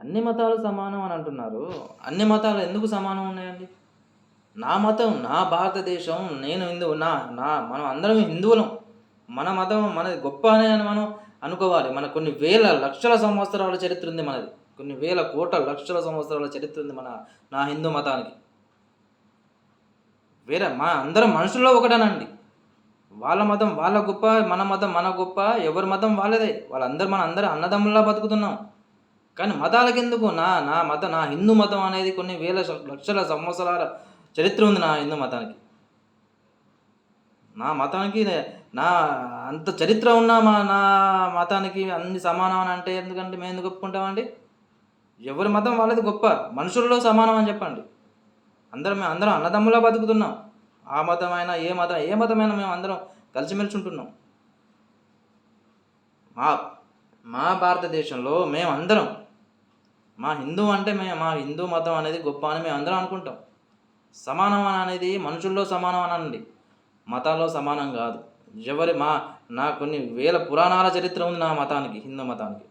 అన్ని మతాలు సమానం అని అంటున్నారు. అన్ని మతాలు ఎందుకు సమానం ఉన్నాయండి? నా మతం నా భారతదేశం నేను హిందువు నా నా మనం అందరం హిందువులం. మన మతం మనది గొప్ప అనే అని మనం అనుకోవాలి. మన కొన్ని వేల లక్షల సంవత్సరాల చరిత్ర ఉంది మనది. కొన్ని వేల కోట్ల లక్షల సంవత్సరాల చరిత్ర ఉంది మన నా హిందూ మతానికి. వేరే మా అందరం మనుషుల్లో ఒకటేనండి. వాళ్ళ మతం వాళ్ళ గొప్ప మన మతం మన గొప్ప ఎవరి మతం వాళ్ళదే. వాళ్ళందరూ మన అందరూ అన్నదమ్ముల్లా బతుకుతున్నాం. కానీ మతాలకు ఎందుకు నా నా మత నా హిందూ మతం అనేది కొన్ని వేల లక్షల సంవత్సరాల చరిత్ర ఉంది నా హిందూ మతానికి. నా మతానికి నా అంత చరిత్ర ఉన్న మా నా మతానికి అన్ని సమానం అని అంటే ఎందుకంటే మేము ఎందుకు ఒప్పుకుంటామండి? ఎవరి మతం వాళ్ళది గొప్ప. మనుషుల్లో సమానం అని చెప్పండి. అందరం మేము అందరం అన్నదమ్ములా బతుకుతున్నాం. ఆ మతమైనా ఏ మతం ఏ మతమైనా మేము అందరం కలిసిమెలిసి ఉంటున్నాం. మా మా భారతదేశంలో మేమందరం మా హిందూ అంటే మేము మా హిందూ మతం అనేది గొప్ప అని మేము అందరం అనుకుంటాం. సమానం అని అనేది మనుషుల్లో సమానం అని అనండి మతాల్లో సమానం కాదు. ఎవరి మా నా కొన్ని వేల పురాణాల చరిత్ర ఉంది నా మతానికి హిందూ మతానికి.